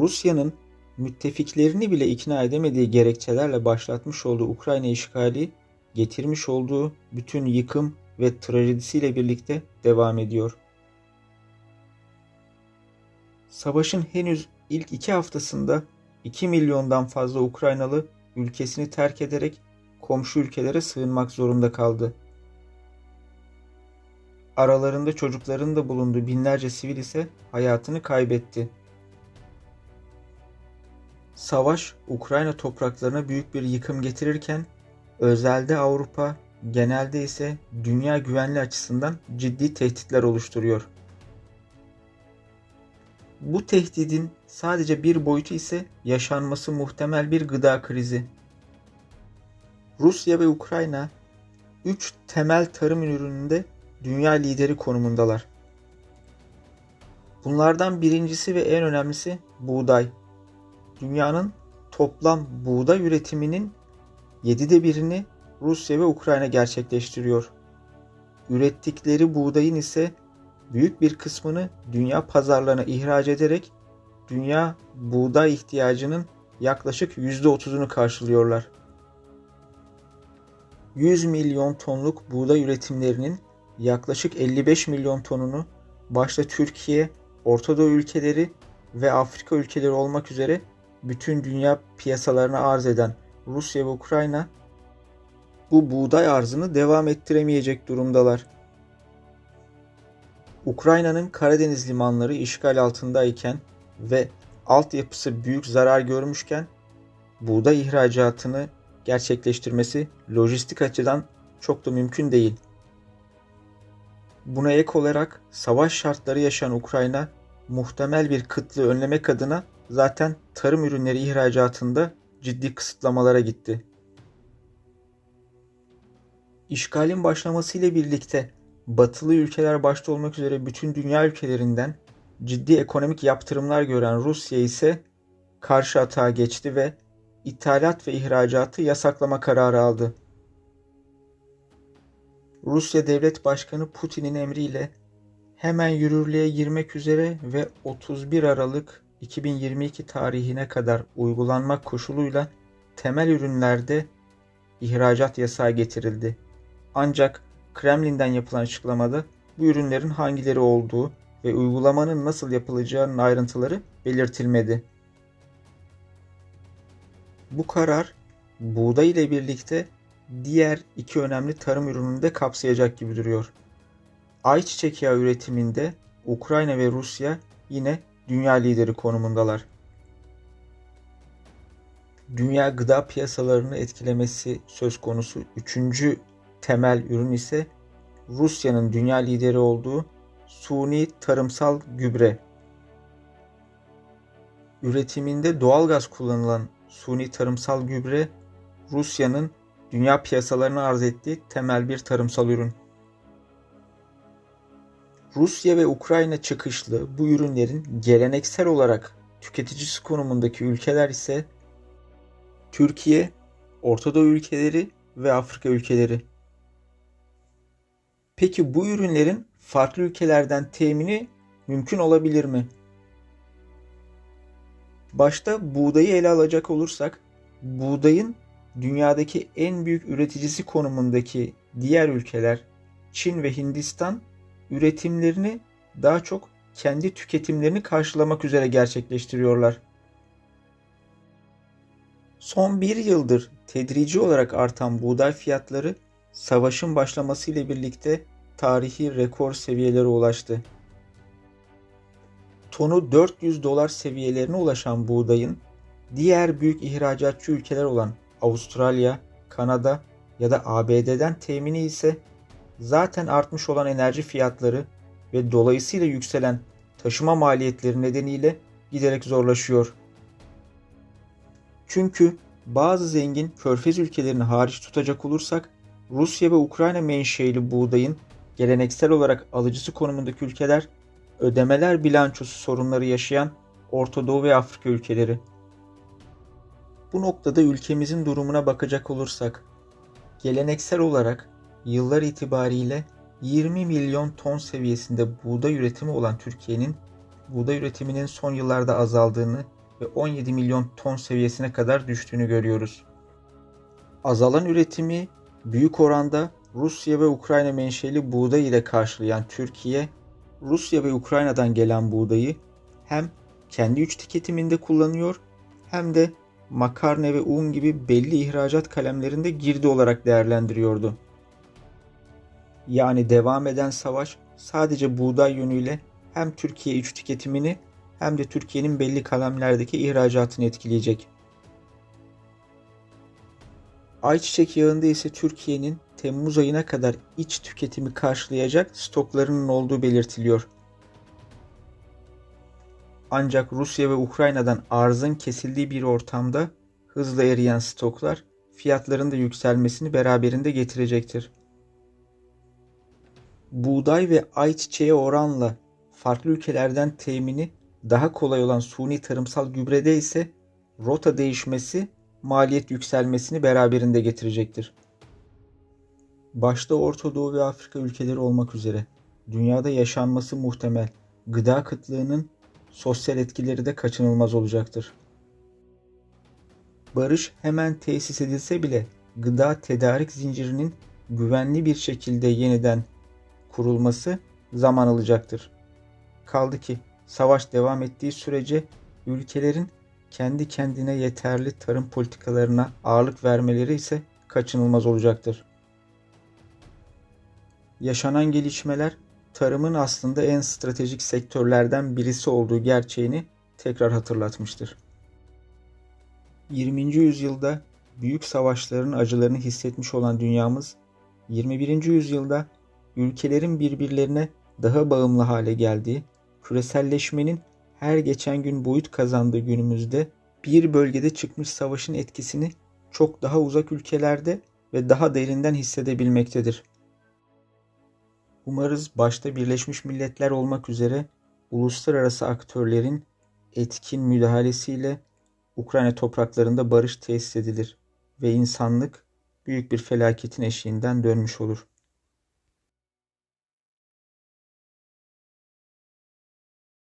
Rusya'nın müttefiklerini bile ikna edemediği gerekçelerle başlatmış olduğu Ukrayna işgali getirmiş olduğu bütün yıkım ve trajedisiyle birlikte devam ediyor. Savaşın henüz ilk iki haftasında 2 milyondan fazla Ukraynalı ülkesini terk ederek komşu ülkelere sığınmak zorunda kaldı. Aralarında çocukların da bulunduğu binlerce sivil ise hayatını kaybetti. Savaş Ukrayna topraklarına büyük bir yıkım getirirken özelde Avrupa, genelde ise dünya güvenliği açısından ciddi tehditler oluşturuyor. Bu tehdidin sadece bir boyutu ise yaşanması muhtemel bir gıda krizi. Rusya ve Ukrayna 3 temel tarım ürününde dünya lideri konumundalar. Bunlardan birincisi ve en önemlisi buğday. Dünyanın toplam buğday üretiminin 7'de birini Rusya ve Ukrayna gerçekleştiriyor. Ürettikleri buğdayın ise büyük bir kısmını dünya pazarlarına ihraç ederek dünya buğday ihtiyacının yaklaşık %30'unu karşılıyorlar. 100 milyon tonluk buğday üretimlerinin yaklaşık 55 milyon tonunu başta Türkiye, Orta Doğu ülkeleri ve Afrika ülkeleri olmak üzere bütün dünya piyasalarına arz eden Rusya ve Ukrayna bu buğday arzını devam ettiremeyecek durumdalar. Ukrayna'nın Karadeniz limanları işgal altındayken ve altyapısı büyük zarar görmüşken buğday ihracatını gerçekleştirmesi lojistik açıdan çok da mümkün değil. Buna ek olarak savaş şartları yaşayan Ukrayna muhtemel bir kıtlığı önlemek adına zaten tarım ürünleri ihracatında ciddi kısıtlamalara gitti. İşgalin başlamasıyla birlikte batılı ülkeler başta olmak üzere bütün dünya ülkelerinden ciddi ekonomik yaptırımlar gören Rusya ise karşı atağa geçti ve ithalat ve ihracatı yasaklama kararı aldı. Rusya Devlet Başkanı Putin'in emriyle hemen yürürlüğe girmek üzere ve 31 Aralık 2022 tarihine kadar uygulanmak koşuluyla temel ürünlerde ihracat yasağı getirildi. Ancak Kremlin'den yapılan açıklamada bu ürünlerin hangileri olduğu ve uygulamanın nasıl yapılacağının ayrıntıları belirtilmedi. Bu karar buğday ile birlikte diğer iki önemli tarım ürününü de kapsayacak gibi duruyor. Ayçiçek yağı üretiminde Ukrayna ve Rusya yine dünya lideri konumundalar. Dünya gıda piyasalarını etkilemesi söz konusu üçüncü temel ürün ise Rusya'nın dünya lideri olduğu suni tarımsal gübre. Üretiminde doğalgaz kullanılan suni tarımsal gübre Rusya'nın dünya piyasalarına arz ettiği temel bir tarımsal ürün. Rusya ve Ukrayna çıkışlı bu ürünlerin geleneksel olarak tüketicisi konumundaki ülkeler ise Türkiye, Orta Doğu ülkeleri ve Afrika ülkeleri. Peki bu ürünlerin farklı ülkelerden temini mümkün olabilir mi? Başta buğdayı ele alacak olursak, buğdayın dünyadaki en büyük üreticisi konumundaki diğer ülkeler Çin ve Hindistan üretimlerini daha çok kendi tüketimlerini karşılamak üzere gerçekleştiriyorlar. Son bir yıldır tedrici olarak artan buğday fiyatları savaşın başlamasıyla birlikte tarihi rekor seviyelere ulaştı. Tonu 400 dolar seviyelerine ulaşan buğdayın diğer büyük ihracatçı ülkeler olan Avustralya, Kanada ya da ABD'den temini ise zaten artmış olan enerji fiyatları ve dolayısıyla yükselen taşıma maliyetleri nedeniyle giderek zorlaşıyor. Çünkü bazı zengin körfez ülkelerini hariç tutacak olursak Rusya ve Ukrayna menşeili buğdayın geleneksel olarak alıcısı konumundaki ülkeler ödemeler bilançosu sorunları yaşayan Orta Doğu ve Afrika ülkeleri. Bu noktada ülkemizin durumuna bakacak olursak geleneksel olarak yıllar itibariyle 20 milyon ton seviyesinde buğday üretimi olan Türkiye'nin buğday üretiminin son yıllarda azaldığını ve 17 milyon ton seviyesine kadar düştüğünü görüyoruz. Azalan üretimi büyük oranda Rusya ve Ukrayna menşeli buğday ile karşılayan Türkiye, Rusya ve Ukrayna'dan gelen buğdayı hem kendi üç tüketiminde kullanıyor hem de makarna ve un gibi belli ihracat kalemlerinde girdi olarak değerlendiriyordu. Yani devam eden savaş sadece buğday yönüyle hem Türkiye iç tüketimini hem de Türkiye'nin belli kalemlerdeki ihracatını etkileyecek. Ayçiçek yağında ise Türkiye'nin Temmuz ayına kadar iç tüketimi karşılayacak stoklarının olduğu belirtiliyor. Ancak Rusya ve Ukrayna'dan arzın kesildiği bir ortamda hızla eriyen stoklar fiyatların da yükselmesini beraberinde getirecektir. Buğday ve ayçiçeğe oranla farklı ülkelerden temini daha kolay olan suni tarımsal gübrede ise rota değişmesi maliyet yükselmesini beraberinde getirecektir. Başta Orta Doğu ve Afrika ülkeleri olmak üzere dünyada yaşanması muhtemel gıda kıtlığının sosyal etkileri de kaçınılmaz olacaktır. Barış hemen tesis edilse bile gıda tedarik zincirinin güvenli bir şekilde yeniden kurulması zaman alacaktır. Kaldı ki savaş devam ettiği sürece ülkelerin kendi kendine yeterli tarım politikalarına ağırlık vermeleri ise kaçınılmaz olacaktır. Yaşanan gelişmeler tarımın aslında en stratejik sektörlerden birisi olduğu gerçeğini tekrar hatırlatmıştır. 20. yüzyılda büyük savaşların acılarını hissetmiş olan dünyamız 21. yüzyılda ülkelerin birbirlerine daha bağımlı hale geldiği, küreselleşmenin her geçen gün boyut kazandığı günümüzde bir bölgede çıkmış savaşın etkisini çok daha uzak ülkelerde ve daha derinden hissedebilmektedir. Umarız başta Birleşmiş Milletler olmak üzere uluslararası aktörlerin etkin müdahalesiyle Ukrayna topraklarında barış tesis edilir ve insanlık büyük bir felaketin eşiğinden dönmüş olur.